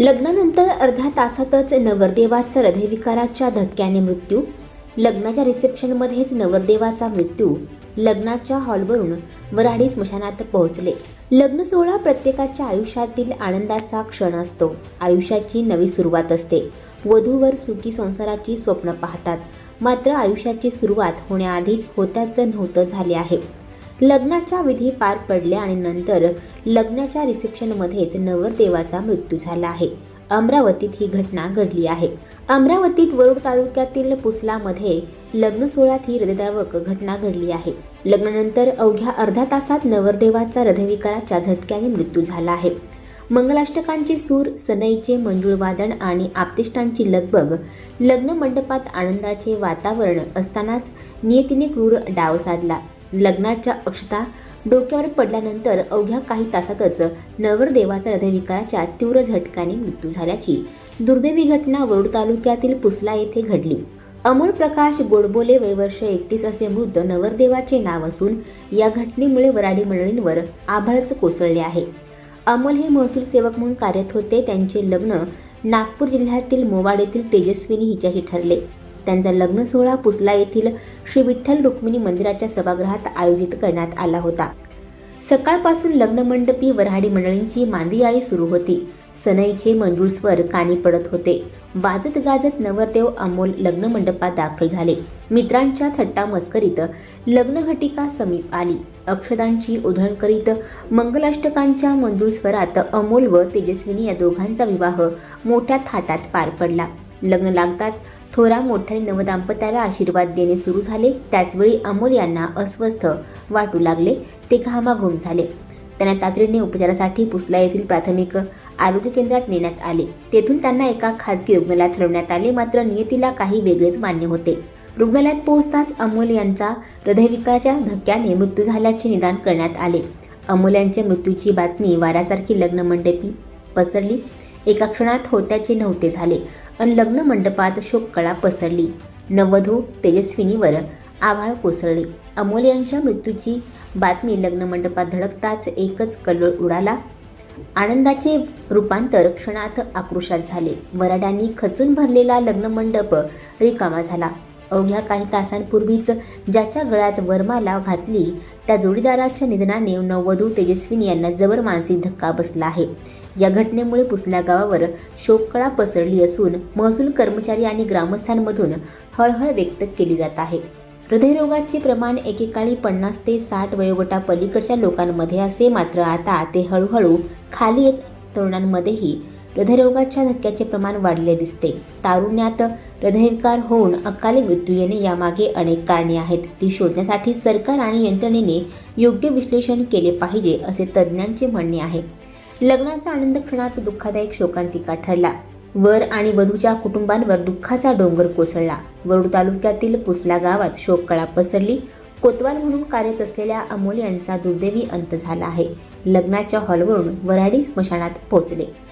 लग्नानंतर अर्ध्या तासातच नवरदेवाचा हृदयविकाराच्या धक्क्याने मृत्यू लग्नाच्या रिसेप्शनमध्येच नवरदेवाचा मृत्यू लग्नाच्या हॉलवरून वराडी स्मशानात पोहोचले. लग्न सोहळा प्रत्येकाच्या आयुष्यातील आनंदाचा क्षण असतो. आयुष्याची नवी सुरुवात असते. वधूवर सुखी संसाराची स्वप्न पाहतात. मात्र आयुष्याची सुरुवात होण्याआधीच होत्याचं नव्हतं झाले आहे. लग्नाच्या विधी पार पडल्या आणि नंतर लग्नाच्या रिसेप्शनमध्येच नवरदेवाचा मृत्यू झाला आहे. अमरावतीत ही घटना घडली आहे. अमरावतीत वरुड तालुक्यातील पुसलामध्ये लग्न सोहळ्यात ही हृदयदावक घटना घडली आहे. लग्नानंतर अवघ्या अर्ध्या तासात नवरदेवाचा हृदयविकाराच्या झटक्याने मृत्यू झाला आहे. मंगलाष्टकांचे सूर सनईचे मंजूळ वादन आणि आपतिष्टांची लगबग लग्न मंडपात आनंदाचे वातावरण असतानाच नियतीने क्रूर डाव साधला. लग्नाच्या अक्षता डोक्यावर पडल्यानंतर अवघ्या काही तासातच नवरदेवाचा हृदयविकाराच्या तीव्र झटक्याने मृत्यू झाल्याची दुर्दैवी घटना वरुड तालुक्यातील पुसला येथे घडली. अमोल प्रकाश गोडबोले वय वर्ष एकतीस असे मृत नवरदेवाचे नाव असून या घटनेमुळे वराडी मंडळींवर आभाळच कोसळले आहे. अमोल हे महसूल सेवक म्हणून कार्यरत होते. त्यांचे लग्न नागपूर जिल्ह्यातील मोवाड येथील तेजस्विनी हिच्याशी ठरले. त्यांचा लग्न सोहळा पुसला येथील श्री विठ्ठल रुक्मिणी मंदिराच्या सभागृहात आयोजित करण्यात आला होता. सकाळपासून लग्नमंडपी वऱ्हाडी मंडळींची मांदियाळी सुरू होती. सनईचे मंजूळ स्वर कानी पडत होते. वाजत गाजत नवरदेव अमोल लग्नमंडपात दाखल झाले. मित्रांच्या थट्टा मस्करीत लग्नघटिका समीप आली. अक्षदांची उधळण करीत मंगलाष्टकांच्या मंजूळ स्वरात अमोल व तेजस्विनी या दोघांचा विवाह मोठ्या थाटात पार पडला. लग्न लागताच थोरा मोठ्याने नवदाम्पत्याला आशीर्वाद देणे सुरू झाले. त्याचवेळी अमोल यांना अस्वस्थ वाटू लागले. ते घामाघूम झाले. त्यांना तातडीने उपचारासाठी पुसला येथील प्राथमिक आरोग्य केंद्रात नेण्यात आले. तेथून त्यांना एका खाजगी रुग्णालयात हलवण्यात आले. मात्र नियतीला काही वेगळेच मान्य होते. रुग्णालयात पोहोचताच अमोल यांचा हृदयविकाराच्या धक्क्याने मृत्यू झाल्याचे निदान करण्यात आले. अमोल यांच्या मृत्यूची बातमी वाऱ्यासारखी लग्न मंडपी पसरली. एका क्षणात होत्याचे नव्हते झाले. अन लग्न मंडपात शोककळा पसरली. नववधू तेजस्विनीवर आभाळ कोसळले. अमोल यांच्या मृत्यूची बातमी लग्न मंडपात धडकताच एकच कल्लोळ उडाला. आनंदाचे रूपांतर क्षणात आक्रोशात झाले. वराड्यांनी खचून भरलेला लग्न मंडप रिकामा झाला. अवघ्या काही तासांपूर्वीच ज्याच्या गळ्यात वरमाला घातली त्या जोडीदाराच्या निधनाने नववधू तेजस्विनी यांना जबर मानसिक धक्का बसला आहे. या घटनेमुळे पुसल्या गावावर शोककळा पसरली असून महसूल कर्मचारी आणि ग्रामस्थांमधून हळहळ व्यक्त केली जात आहे. हृदयरोगाचे प्रमाण एकेकाळी पन्नास ते साठ वयोगटापलीकडच्या लोकांमध्ये असे मात्र आता ते हळूहळू खाली येत तरुणांमध्येही हृदयरोगाच्या धक्क्याचे प्रमाण वाढले दिसते. तारुण्यात हृदयविकार होऊन अकाली मृत्यू येणे यामागे अनेक कारणे आहेत. ती शोधण्यासाठी सरकार आणि यंत्रणेने योग्य विश्लेषण केले पाहिजे असे तज्ज्ञांचे म्हणणे आहे. लग्नाचा आनंद क्षणात दुःखदायक शोकांतिका ठरला. वर आणि वधूच्या कुटुंबांवर दुःखाचा डोंगर कोसळला. वरुड तालुक्यातील पुसला गावात शोककळा पसरली. कोतवाल म्हणून कार्यरत असलेल्या अमोल यांचा दुर्दैवी अंत झाला आहे. लग्नाच्या हॉलवरून वराडी स्मशानात पोहोचले.